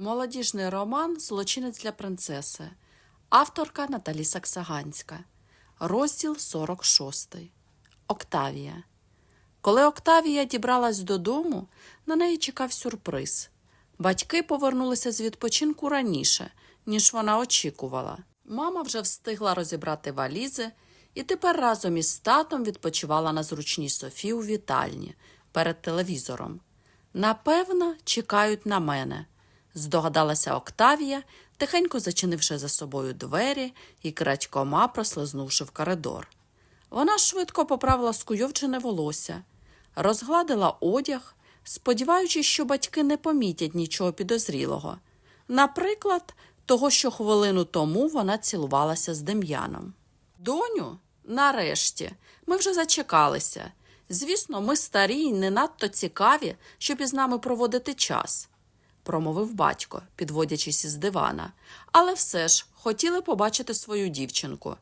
Молодіжний роман Злочинець для принцеси. Авторка Наталі Саксаганська. Розділ 46. Октавія. Коли Октавія дібралась додому, на неї чекав сюрприз. Батьки повернулися з відпочинку раніше, ніж вона очікувала. Мама вже встигла розібрати валізи і тепер разом із татом відпочивала на зручній софі у вітальні перед телевізором. Напевно, чекають на мене, здогадалася Октавія, тихенько зачинивши за собою двері і крадькома прослизнувши в коридор. Вона швидко поправила скуйовджене волосся, розгладила одяг, сподіваючись, що батьки не помітять нічого підозрілого. Наприклад, того, що хвилину тому вона цілувалася з Дем'яном. Доню, нарешті, ми вже зачекалися. Звісно, ми старі й не надто цікаві, щоб із нами проводити час, промовив батько, підводячись із дивана. Але все ж хотіли побачити свою дівчинку.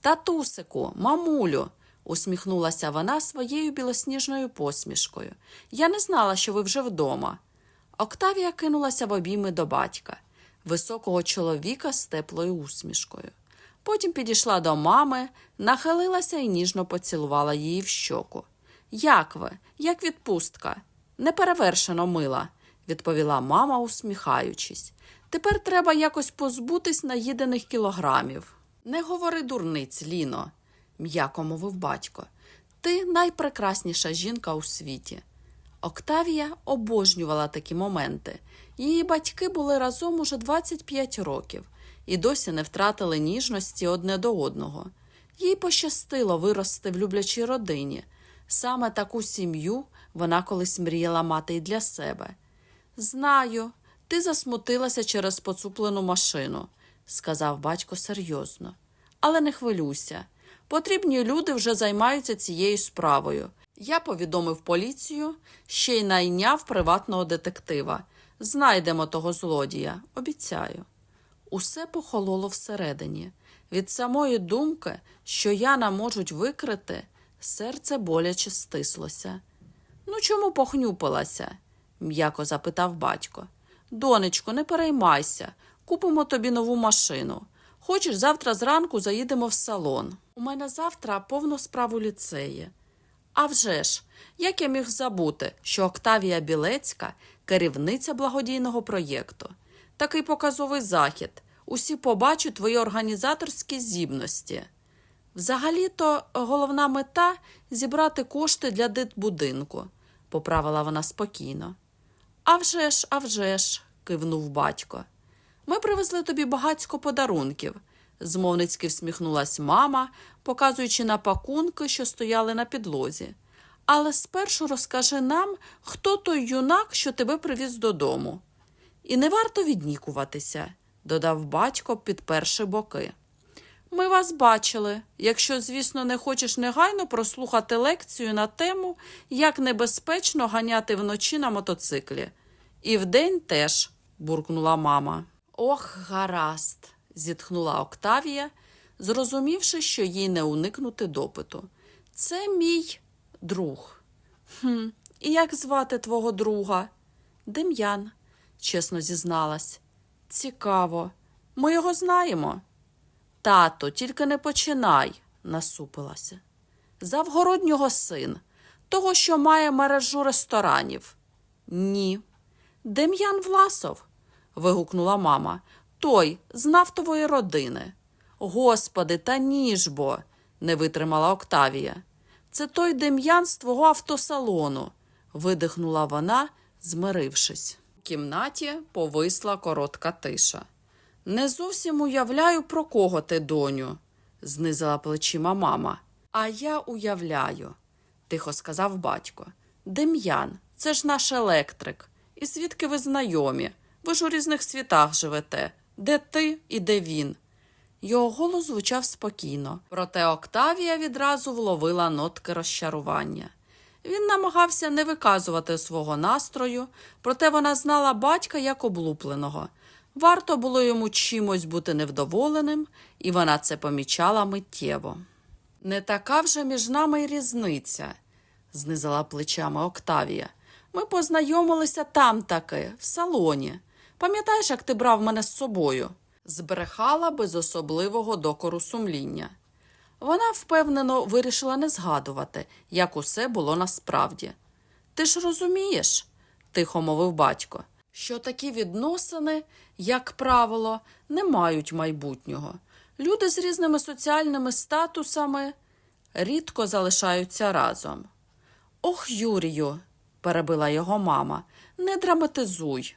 Татусику, мамулю, усміхнулася вона своєю білосніжною посмішкою. Я не знала, що ви вже вдома. Октавія кинулася в обійми до батька, високого чоловіка з теплою усмішкою. Потім підійшла до мами, нахилилася і ніжно поцілувала її в щоку. Як ви? Як відпустка? Неперевершено мила, відповіла мама, усміхаючись. Тепер треба якось позбутись наїдених кілограмів. Не говори дурниць, Ліно, м'яко мовив батько. Ти найпрекрасніша жінка у світі. Октавія обожнювала такі моменти. Її батьки були разом уже 25 років і досі не втратили ніжності одне до одного. Їй пощастило вирости в люблячій родині. Саме таку сім'ю вона колись мріяла мати й для себе. Знаю, ти засмутилася через поцуплену машину, сказав батько серйозно. Але не хвилюйся. Потрібні люди вже займаються цією справою. Я повідомив поліцію, ще й найняв приватного детектива. Знайдемо того злодія, обіцяю. Усе похололо всередині. Від самої думки, що Яна можуть викрити, серце боляче стислося. Ну, чому похнюпилася? М'яко запитав батько. Донечко, не переймайся, купимо тобі нову машину. Хочеш, завтра зранку заїдемо в салон. У мене завтра повно справ у ліцеї. А вже ж, як я міг забути, що Октавія Білецька керівниця благодійного проєкту. Такий показовий захід. Усі побачать твої організаторські здібності. Взагалі-то головна мета зібрати кошти для дитбудинку, поправила вона спокійно. «А вже ж, а вже ж», – кивнув батько. Ми привезли тобі багацько подарунків, змовницьки всміхнулась мама, показуючи на пакунки, що стояли на підлозі. Але спершу розкажи нам, хто той юнак, що тебе привіз додому. І не варто віднікуватися, додав батько, підперши боки. Ми вас бачили, якщо, звісно, не хочеш негайно прослухати лекцію на тему, як небезпечно ганяти вночі на мотоциклі. І вдень теж, буркнула мама. Ох, гаразд, зітхнула Октавія, зрозумівши, що їй не уникнути допиту. Це мій друг. Хм, і як звати твого друга? Дем'ян, чесно зізналась. Цікаво. Ми його знаємо. Тато, тільки не починай, насупилася. Завгороднього син, того, що має мережу ресторанів. Ні. Дем'ян Власов. вигукнула мама. Той з нафтової родини. Господи, та ніж бо, не витримала Октавія. Це той Дем'ян з твого автосалону, видихнула вона, змирившись. У кімнаті повисла коротка тиша. Не зовсім уявляю, про кого ти, доню, знизила плечима мама. А я уявляю, тихо сказав батько. Дем'ян, це ж наш електрик. І звідки ви знайомі? Ви ж у різних світах живете. Де ти і де він? Його голос звучав спокійно, проте Октавія відразу вловила нотки розчарування. Він намагався не виказувати свого настрою, проте вона знала батька як облупленого. Варто було йому чимось бути невдоволеним, і вона це помічала миттєво. Не така вже між нами й різниця, знизила плечами Октавія. Ми познайомилися там таки, в салоні. Пам'ятаєш, як ти брав мене з собою? Збрехала без особливого докору сумління. Вона впевнено вирішила не згадувати, як усе було насправді. Ти ж розумієш, тихо мовив батько, що такі відносини, як правило, не мають майбутнього. Люди з різними соціальними статусами рідко залишаються разом. Ох, Юрію, перебила його мама, не драматизуй.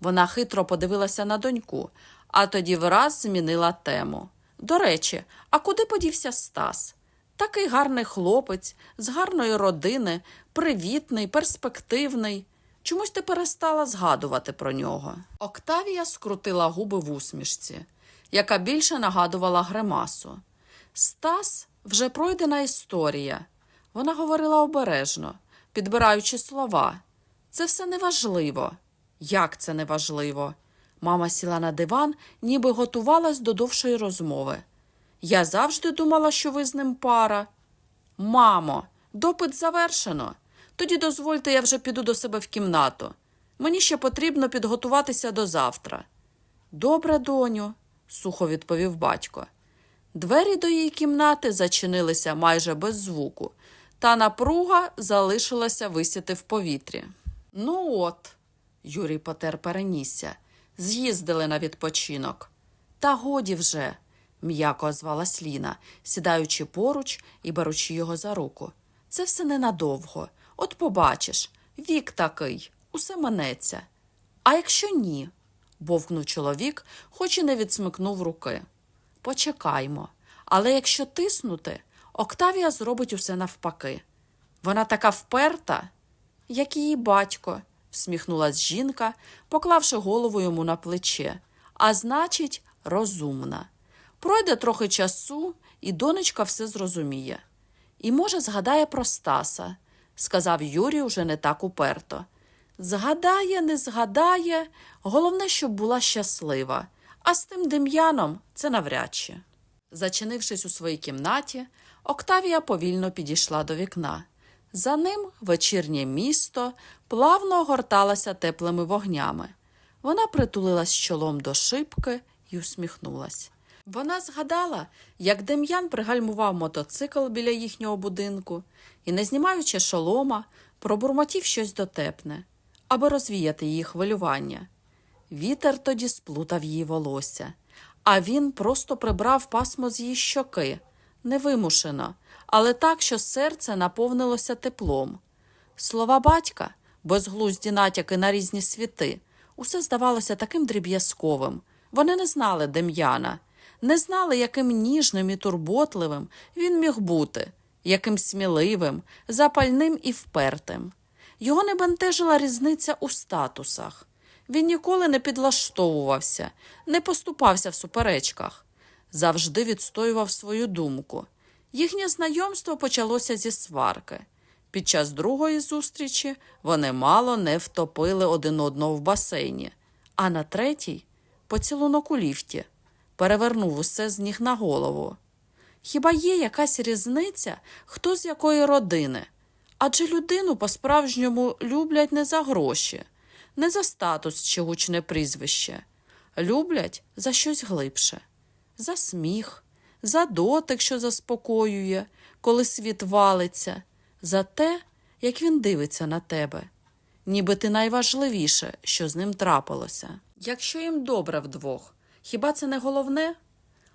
Вона хитро подивилася на доньку, а тоді враз змінила тему. До речі, а куди подівся Стас? Такий гарний хлопець, з гарної родини, привітний, перспективний. Чомусь ти перестала згадувати про нього. Октавія скрутила губи в усмішці, яка більше нагадувала гримасу. Стас вже пройдена історія. Вона говорила обережно, підбираючи слова. Це все неважливо. Як це неважливо? Мама сіла на диван, ніби готувалась до довшої розмови. Я завжди думала, що ви з ним пара. Мамо, допит завершено. Тоді дозвольте, я вже піду до себе в кімнату. Мені ще потрібно підготуватися до завтра. Добре, доню, сухо відповів батько. Двері до її кімнати зачинилися майже без звуку, та напруга залишилася висіти в повітрі. Ну от, Юрій потер перенісся, з'їздили на відпочинок. Та годі вже, м'яко озвалась Ліна, сідаючи поруч і беручи його за руку. Це все ненадовго. От побачиш, вік такий, усе минеться. А якщо ні? бовкнув чоловік, хоч і не відсмикнув руки. Почекаймо. Але якщо тиснути, Октавія зробить усе навпаки. Вона така вперта, як її батько, всміхнулась жінка, поклавши голову йому на плече, а значить, розумна. Пройде трохи часу, і донечка все зрозуміє. І, може, згадає про Стаса, сказав Юрій уже не так уперто. Згадає, не згадає, головне, щоб була щаслива, а з тим Дем'яном це навряд чи. Зачинившись у своїй кімнаті, Октавія повільно підійшла до вікна. За ним вечірнє місто плавно огорталося теплими вогнями. Вона притулилась чолом до шибки і усміхнулась. Вона згадала, як Дем'ян пригальмував мотоцикл біля їхнього будинку і, не знімаючи шолома, пробурмотів щось дотепне, аби розвіяти її хвилювання. Вітер тоді сплутав її волосся, а він просто прибрав пасмо з її щоки, невимушено, але так, що серце наповнилося теплом. Слова батька, безглузді натяки на різні світи, усе здавалося таким дріб'язковим. Вони не знали Дем'яна, не знали, яким ніжним і турботливим він міг бути, яким сміливим, запальним і впертим. Його не бентежила різниця у статусах. Він ніколи не підлаштовувався, не поступався в суперечках, завжди відстоював свою думку. Їхнє знайомство почалося зі сварки. Під час другої зустрічі вони мало не втопили один одного в басейні, а на третій поцілунок у ліфті, перевернув усе з ніг на голову. Хіба є якась різниця, хто з якої родини? Адже людину по-справжньому люблять не за гроші, не за статус чи гучне прізвище. Люблять за щось глибше, за сміх, за дотик, що заспокоює, коли світ валиться, за те, як він дивиться на тебе, ніби ти найважливіше, що з ним трапилося. Якщо їм добре вдвох, хіба це не головне?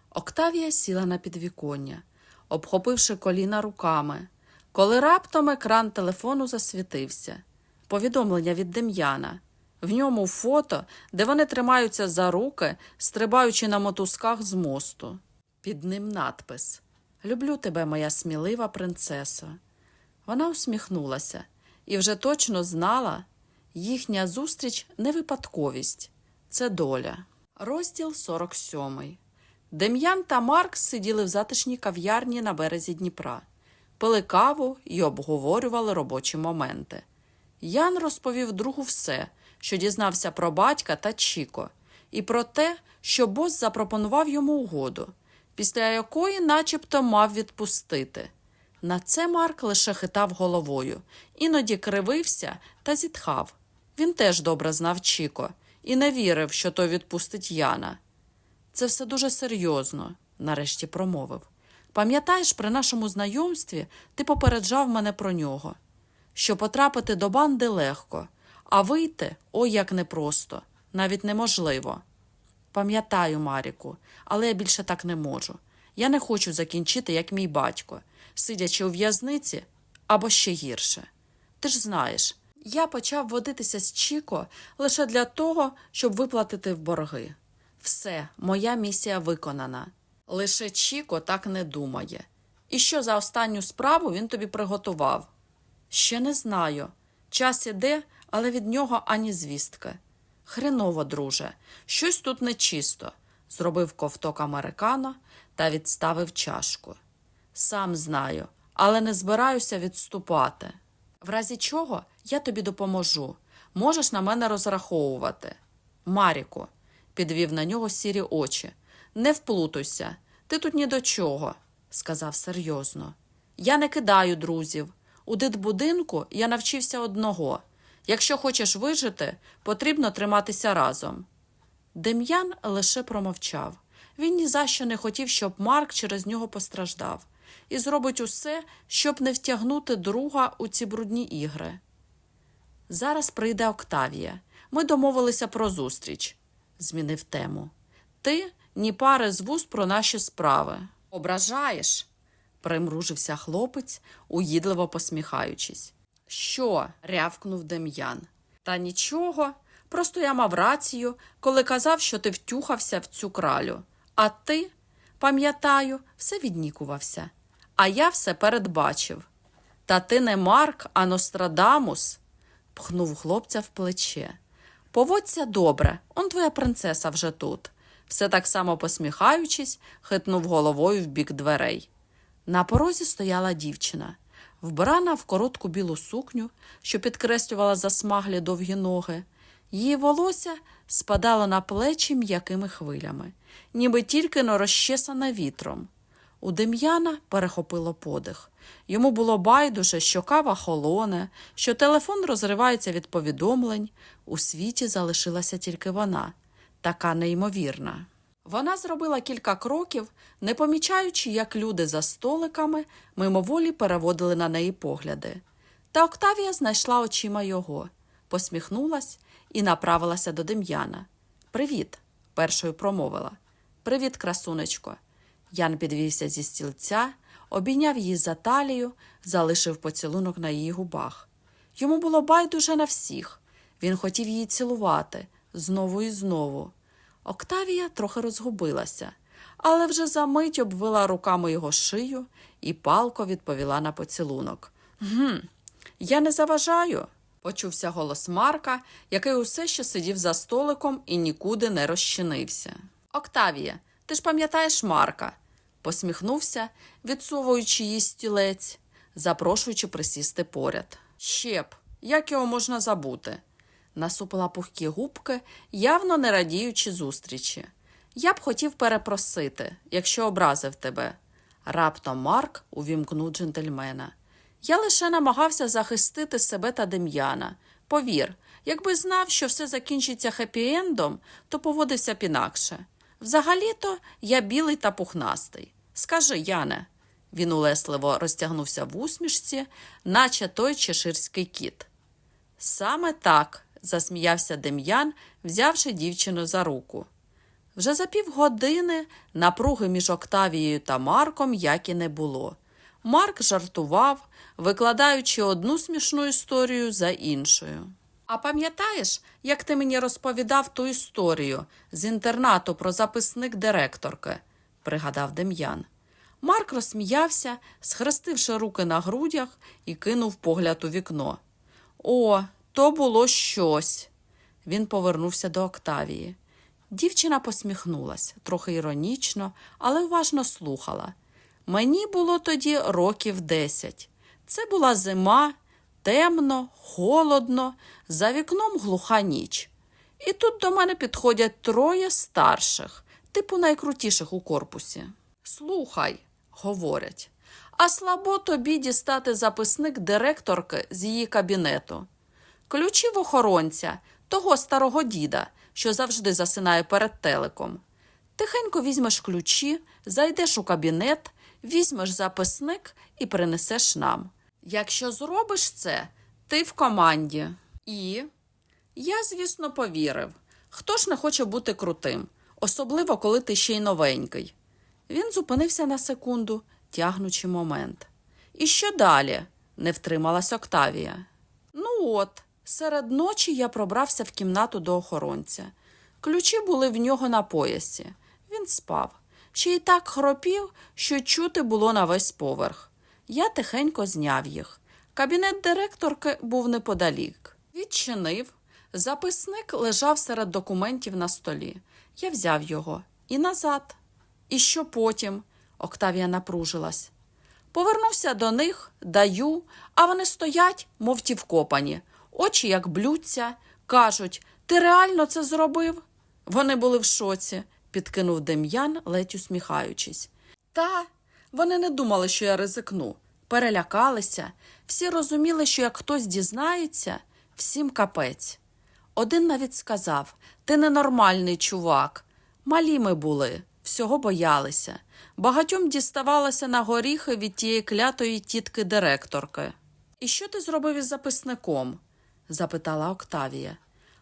Октавія сіла на підвіконня, обхопивши коліна руками, коли раптом екран телефону засвітився. Повідомлення від Дем'яна. В ньому фото, де вони тримаються за руки, стрибаючи на мотузках з мосту. Під ним надпис Люблю тебе, моя смілива принцесо. Вона усміхнулася і вже точно знала, їхня зустріч не випадковість, це доля. Розділ 47. Дем'ян та Марк сиділи в затишній кав'ярні на березі Дніпра, пили каву і обговорювали робочі моменти. Ян розповів другу все, що дізнався про батька та Чіко, і про те, що бос запропонував йому угоду, після якої начебто мав відпустити. На це Марк лише хитав головою, іноді кривився та зітхав. Він теж добре знав Чіко і не вірив, що той відпустить Яна. Це все дуже серйозно, нарешті промовив. Пам'ятаєш, при нашому знайомстві ти попереджав мене про нього, що потрапити до банди легко, а вийти ой як непросто, навіть неможливо. Пам'ятаю, Маріку, але я більше так не можу. Я не хочу закінчити, як мій батько, сидячи у в'язниці або ще гірше. Ти ж знаєш, я почав водитися з Чіко лише для того, щоб виплатити в борги. Все, моя місія виконана. Лише Чіко так не думає. І що за останню справу він тобі приготував? Ще не знаю. Час іде, але від нього ані звістки. Хреново, друже, щось тут нечисто. Зробив ковток американо та відставив чашку. Сам знаю, але не збираюся відступати. В разі чого я тобі допоможу. Можеш на мене розраховувати. Маріку, підвів на нього сірі очі. Не вплутуйся, ти тут ні до чого, сказав серйозно. Я не кидаю друзів. У дитбудинку я навчився одного. Якщо хочеш вижити, потрібно триматися разом. Дем'ян лише промовчав. Він ні за що не хотів, щоб Марк через нього постраждав, і зробить усе, щоб не втягнути друга у ці брудні ігри. Зараз прийде Октавія. Ми домовилися про зустріч, змінив тему. Ти ні пари з вуст про наші справи. Ображаєш? примружився хлопець, уїдливо посміхаючись. Що? рявкнув Дем'ян. Та нічого. Просто я мав рацію, коли казав, що ти втюхався в цю кралю. А ти, пам'ятаю, все віднікувався. А я все передбачив. Та ти не Марк, а Нострадамус, пхнув хлопця в плече. Поводься добре, он твоя принцеса вже тут. Все так само посміхаючись, хитнув головою в бік дверей. На порозі стояла дівчина, вбрана в коротку білу сукню, що підкреслювала засмаглі довгі ноги. Її волосся спадало на плечі м'якими хвилями, ніби тільки но розчесана вітром. У Дем'яна перехопило подих. Йому було байдуже, що кава холоне, що телефон розривається від повідомлень. У світі залишилася тільки вона, така неймовірна. Вона зробила кілька кроків, не помічаючи, як люди за столиками мимоволі переводили на неї погляди. Та Октавія знайшла очима його, посміхнулась і направилася до Дем'яна. Привіт, першою промовила. Привіт, красунечко. Ян підвівся зі стільця, обійняв її за талію, залишив поцілунок на її губах. Йому було байдуже на всіх. Він хотів її цілувати знову і знову. Октавія трохи розгубилася, але вже за мить обвила руками його шию і палко відповіла на поцілунок. Гм, я не заважаю, почувся голос Марка, який усе ще сидів за столиком і нікуди не розчинився. Октавія, ти ж пам'ятаєш Марка? посміхнувся, відсовуючи її стілець, запрошуючи присісти поряд. Щеп, як його можна забути? насупила пухкі губки, явно не радіючи зустрічі. Я б хотів перепросити, якщо образив тебе. Раптом Марк увімкнув джентльмена. Я лише намагався захистити себе та Дем'яна. Повір, якби знав, що все закінчиться хеппі-ендом, то поводився б інакше. Взагалі-то я білий та пухнастий. Скажи, Яне. Він улесливо розтягнувся в усмішці, наче той чеширський кіт. Саме так, засміявся Дем'ян, взявши дівчину за руку. Вже за півгодини напруги між Октавією та Марком як і не було. Марк жартував, викладаючи одну смішну історію за іншою. А пам'ятаєш, як ти мені розповідав ту історію з інтернату про записник директорки? пригадав Дем'ян. Марк розсміявся, схрестивши руки на грудях і кинув погляд у вікно. О, то було щось. Він повернувся до Октавії. Дівчина посміхнулась, трохи іронічно, але уважно слухала. Мені було тоді років десять. Це була зима, темно, холодно, за вікном глуха ніч. І тут до мене підходять троє старших, типу найкрутіших у корпусі. Слухай, говорять, а слабо тобі дістати записник директорки з її кабінету. Ключі в охоронця, того старого діда, що завжди засинає перед телеком. Тихенько візьмеш ключі, зайдеш у кабінет, візьмеш записник і принесеш нам. Якщо зробиш це, ти в команді. І я, звісно, повірив. Хто ж не хоче бути крутим, особливо коли ти ще й новенький. Він зупинився на секунду, тягнучи момент. І що далі? не втрималась Октавія. Ну от, серед ночі я пробрався в кімнату до охоронця. Ключі були в нього на поясі. Він спав. Ще й так хропів, що чути було на весь поверх. Я тихенько зняв їх. Кабінет директорки був неподалік. Відчинив. Записник лежав серед документів на столі. Я взяв його і назад. І що потім? Октавія напружилась. Повернувся до них, даю, а вони стоять, мов ті вкопані. Очі як блються, кажуть: Ти реально це зробив? Вони були в шоці, підкинув Дем'ян, ледь усміхаючись. Та вони не думали, що я ризикну. Перелякалися, всі розуміли, що як хтось дізнається, всім капець. Один навіть сказав: Ти ненормальний чувак. Малі ми були, всього боялися. Багатьом діставалося на горіхи від тієї клятої тітки директорки. І що ти зробив із записником? запитала Октавія.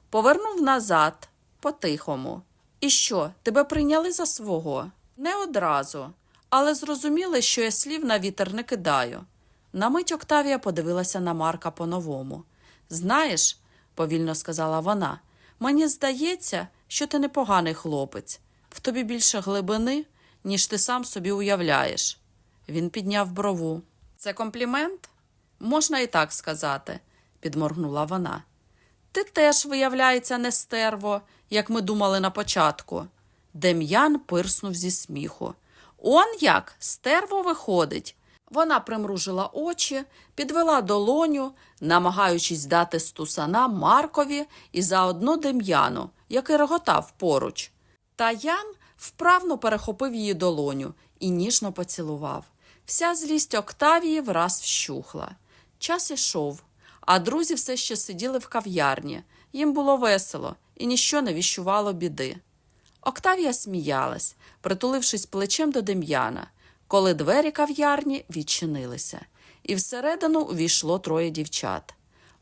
Повернув назад, по-тихому. І що, тебе прийняли за свого? Не одразу, але зрозуміли, що я слів на вітер не кидаю. На мить Октавія подивилася на Марка по-новому. Знаєш, повільно сказала вона, мені здається, що ти непоганий хлопець. В тобі більше глибини, ніж ти сам собі уявляєш. Він підняв брову. Це комплімент? Можна і так сказати, підморгнула вона. Ти теж, виявляється, не стерво, як ми думали на початку. Дем'ян пирснув зі сміху. Он як, стерво виходить. Вона примружила очі, підвела долоню, намагаючись дати стусана Маркові і заодно Дем'яну, який реготав поруч. Та Ян вправно перехопив її долоню і ніжно поцілував. Вся злість Октавії враз вщухла. Час ішов, а друзі все ще сиділи в кав'ярні. Їм було весело і ніщо не віщувало біди. Октавія сміялась, притулившись плечем до Дем'яна, коли двері кав'ярні відчинилися, і всередину увійшло троє дівчат.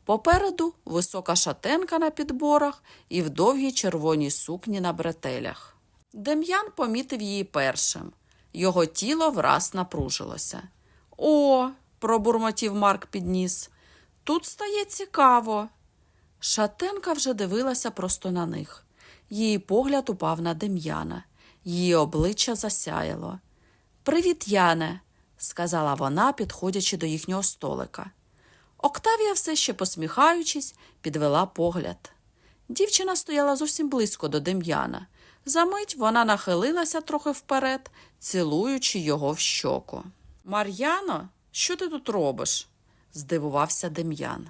Попереду висока шатенка на підборах і в довгій червоній сукні на бретелях. Дем'ян помітив її першим. Його тіло враз напружилося. О, пробурмотів Марк підніс. Тут стає цікаво. Шатенка вже дивилася просто на них. Її погляд упав на Дем'яна. Її обличчя засяяло. Привіт, Яне, сказала вона, підходячи до їхнього столика. Октавія, все ще посміхаючись, підвела погляд. Дівчина стояла зовсім близько до Дем'яна. Замить вона нахилилася трохи вперед, цілуючи його в щоку. Мар'яно, що ти тут робиш? здивувався Дем'ян.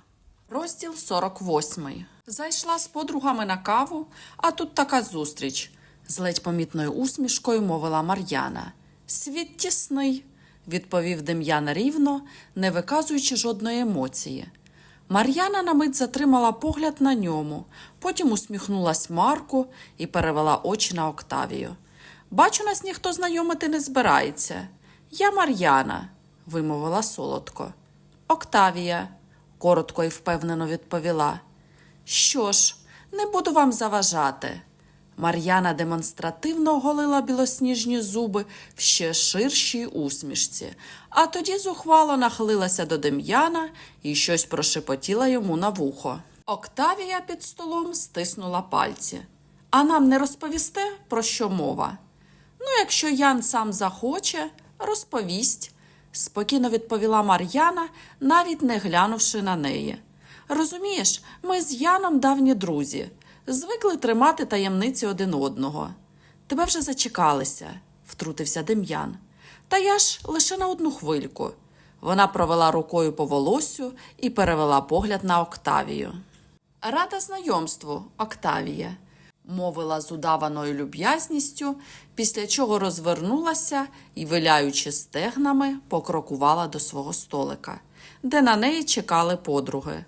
Розділ 48. Зайшла з подругами на каву, а тут така зустріч. З ледь помітною усмішкою мовила Мар'яна. Світ тісний, відповів Дем'ян рівно, не виказуючи жодної емоції. Мар'яна на мить затримала погляд на ньому, потім усміхнулась Марку і перевела очі на Октавію. Бачу, нас ніхто знайомити не збирається. Я Мар'яна, вимовила солодко. Октавія, коротко і впевнено відповіла. Що ж, не буду вам заважати. Мар'яна демонстративно оголила білосніжні зуби в ще ширшій усмішці, а тоді зухвало нахилилася до Дем'яна і щось прошепотіла йому на вухо. Октавія під столом стиснула пальці. А нам не розповісте, про що мова? Ну, якщо Ян сам захоче, розповість, спокійно відповіла Мар'яна, навіть не глянувши на неї. Розумієш, ми з Яном давні друзі, звикли тримати таємниці один одного. Тебе вже зачекалися, втрутився Дем'ян. Та я ж лише на одну хвильку. Вона провела рукою по волосю і перевела погляд на Октавію. Рада знайомству, Октавія, мовила з удаваною люб'язністю, після чого розвернулася і, виляючи стегнами, покрокувала до свого столика, де на неї чекали подруги.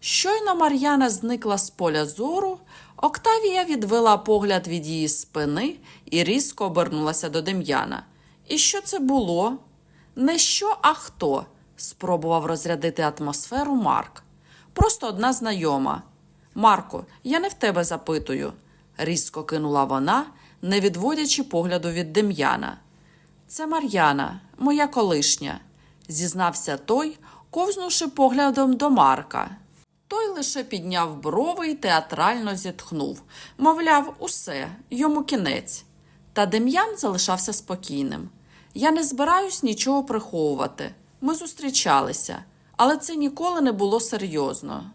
Щойно Мар'яна зникла з поля зору, Октавія відвела погляд від її спини і різко обернулася до Дем'яна. І що це було? Не що, а хто? спробував розрядити атмосферу Марк. Просто одна знайома. Марко, я не в тебе запитую, різко кинула вона, не відводячи погляду від Дем'яна. Це Мар'яна, моя колишня, зізнався той, ковзнувши поглядом до Марка. Той лише підняв брови й театрально зітхнув, мовляв, усе, йому кінець. Та Дем'ян залишався спокійним. Я не збираюсь нічого приховувати. Ми зустрічалися, але це ніколи не було серйозно.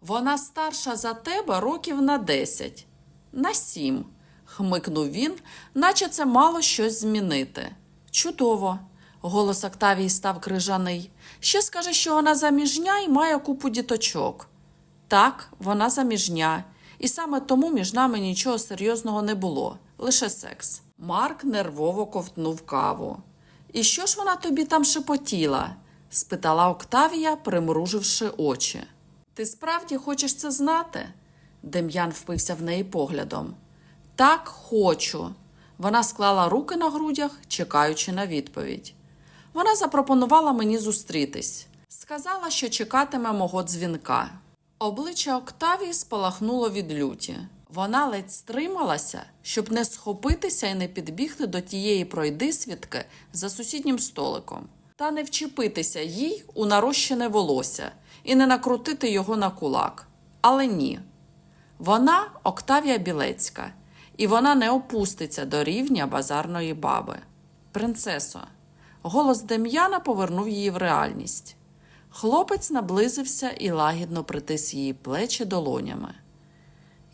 Вона старша за тебе років на десять, на сім, хмикнув він, наче це мало щось змінити. Чудово. Голос Октавії став крижаний. Ще скаже, що вона заміжня і має купу діточок. Так, вона заміжня, і саме тому між нами нічого серйозного не було, лише секс. Марк нервово ковтнув каву. І що ж вона тобі там шепотіла? спитала Октавія, примруживши очі. Ти справді хочеш це знати? Дем'ян впився в неї поглядом. Так, хочу. Вона склала руки на грудях, чекаючи на відповідь. Вона запропонувала мені зустрітись. Сказала, що чекатиме мого дзвінка. Обличчя Октавії спалахнуло від люті. Вона ледь стрималася, щоб не схопитися і не підбігти до тієї пройдисвідки за сусіднім столиком, та не вчепитися їй у нарощене волосся і не накрутити його на кулак. Але ні. Вона Октавія Білецька, і вона не опуститься до рівня базарної баби. Принцесо, голос Дем'яна повернув її в реальність. Хлопець наблизився і лагідно притис її плечі долонями.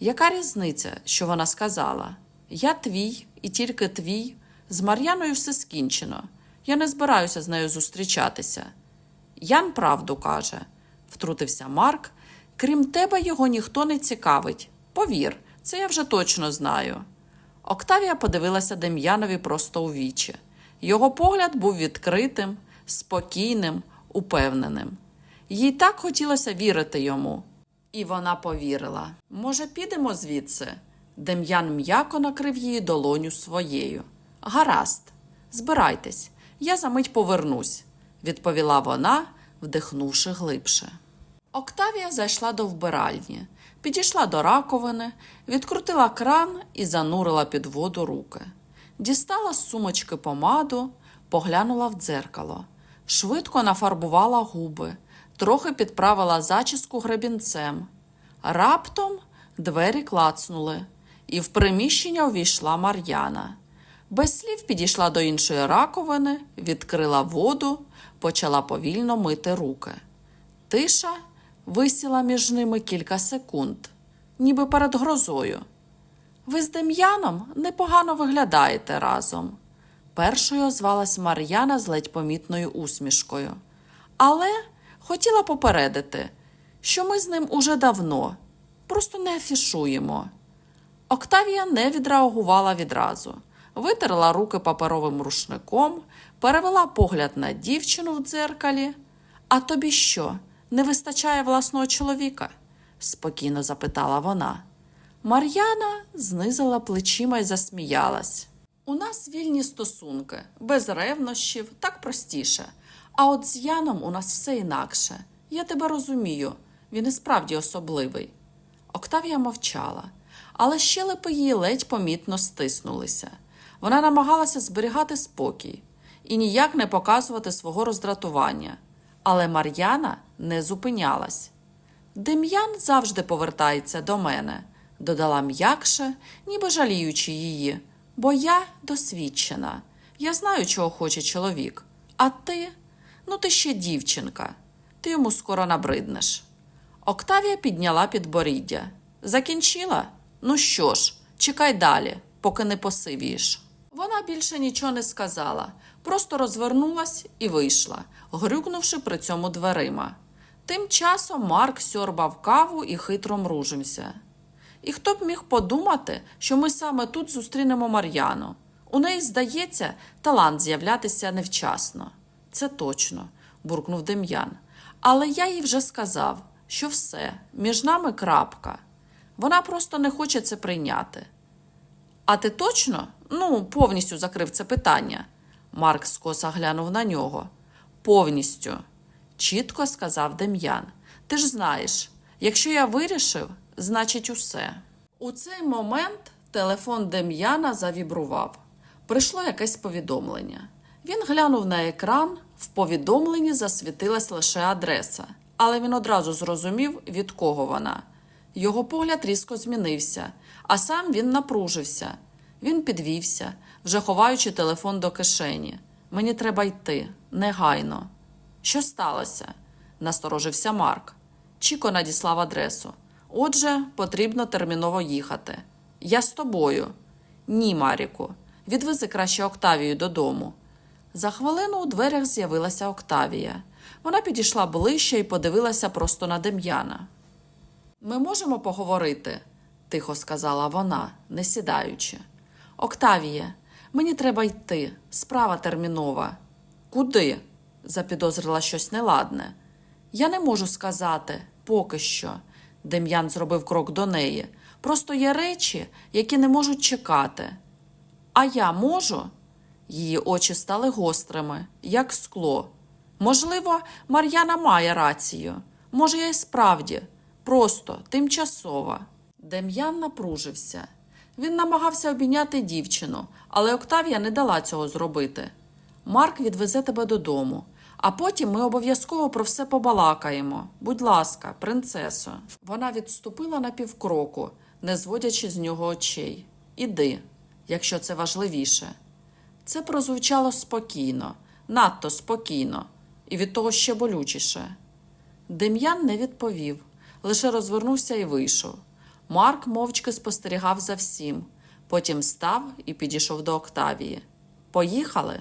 Яка різниця, що вона сказала? Я твій і тільки твій. З Мар'яною все скінчено. Я не збираюся з нею зустрічатися. Ян правду каже, втрутився Марк. Крім тебе, його ніхто не цікавить. Повір, це я вже точно знаю. Октавія подивилася Дем'янові просто у вічі. Його погляд був відкритим, спокійним, упевненим. Їй так хотілося вірити йому. І вона повірила. Може, підемо звідси? Дем'ян м'яко накрив її долоню своєю. Гаразд, збирайтесь, я за мить повернусь, відповіла вона, вдихнувши глибше. Октавія зайшла до вбиральні, підійшла до раковини, відкрутила кран і занурила під воду руки. Дістала з сумочки помаду, поглянула в дзеркало, швидко нафарбувала губи, трохи підправила зачіску гребінцем. Раптом двері клацнули, і в приміщення увійшла Мар'яна. Без слів підійшла до іншої раковини, відкрила воду, почала повільно мити руки. Тиша висіла між ними кілька секунд, ніби перед грозою. Ви з Дем'яном непогано виглядаєте разом. Першою озвалась Мар'яна з ледь помітною усмішкою. Але хотіла попередити, що ми з ним уже давно, просто не афішуємо. Октавія не відреагувала відразу, витерла руки паперовим рушником, перевела погляд на дівчину в дзеркалі. А тобі що, не вистачає власного чоловіка? спокійно запитала вона. Мар'яна знизила плечима й засміялась. У нас вільні стосунки, без ревнощів, так простіше. А от з Яном у нас все інакше. Я тебе розумію, він і справді особливий. Октавія мовчала, але щелепи її ледь помітно стиснулися. Вона намагалася зберігати спокій і ніяк не показувати свого роздратування. Але Мар'яна не зупинялась. Дем'ян завжди повертається до мене, додала м'якше, ніби жаліючи її, бо я досвідчена. Я знаю, чого хоче чоловік. А ти? Ну, ти ще дівчинка, ти йому скоро набриднеш. Октавія підняла підборіддя. Закінчила? Ну що ж, чекай далі, поки не посивієш. Вона більше нічого не сказала, просто розвернулась і вийшла, грюкнувши при цьому дверима. Тим часом Марк сьорбав каву і хитро мружився. І хто б міг подумати, що ми саме тут зустрінемо Мар'яну. У неї, здається, талант з'являтися невчасно. Це точно, буркнув Дем'ян. Але я їй вже сказав, що все, між нами крапка. Вона просто не хоче це прийняти. А ти точно? Ну, повністю закрив це питання. Марк скоса глянув на нього. Повністю, чітко сказав Дем'ян. Ти ж знаєш, якщо я вирішив, значить усе. У цей момент телефон Дем'яна завібрував. Прийшло якесь повідомлення. Він глянув на екран, в повідомленні засвітилась лише адреса, але він одразу зрозумів, від кого вона. Його погляд різко змінився, а сам він напружився. Він підвівся, вже ховаючи телефон до кишені. Мені треба йти, негайно. Що сталося? насторожився Марк. Чіко надіслав адресу. Отже, потрібно терміново їхати. Я з тобою. Ні, Маріку. Відвези краще Октавію додому. За хвилину у дверях з'явилася Октавія. Вона підійшла ближче і подивилася просто на Дем'яна. Ми можемо поговорити, тихо сказала вона, не сідаючи. Октавіє, мені треба йти. Справа термінова. Куди? запідозрила щось неладне. Я не можу сказати, поки що. Дем'ян зробив крок до неї. Просто є речі, які не можуть чекати. А я можу? Її очі стали гострими, як скло. Можливо, Мар'яна має рацію. Може, я й справді, просто тимчасово. Дем'ян напружився. Він намагався обійняти дівчину, але Октавія не дала цього зробити. Марк відвезе тебе додому, а потім ми обов'язково про все побалакаємо. Будь ласка, принцесо. Вона відступила на півкроку, не зводячи з нього очей. Іди, якщо це важливіше. Це прозвучало спокійно, надто спокійно, і від того ще болючіше. Дем'ян не відповів, лише розвернувся і вийшов. Марк мовчки спостерігав за всім, потім встав і підійшов до Октавії. Поїхали?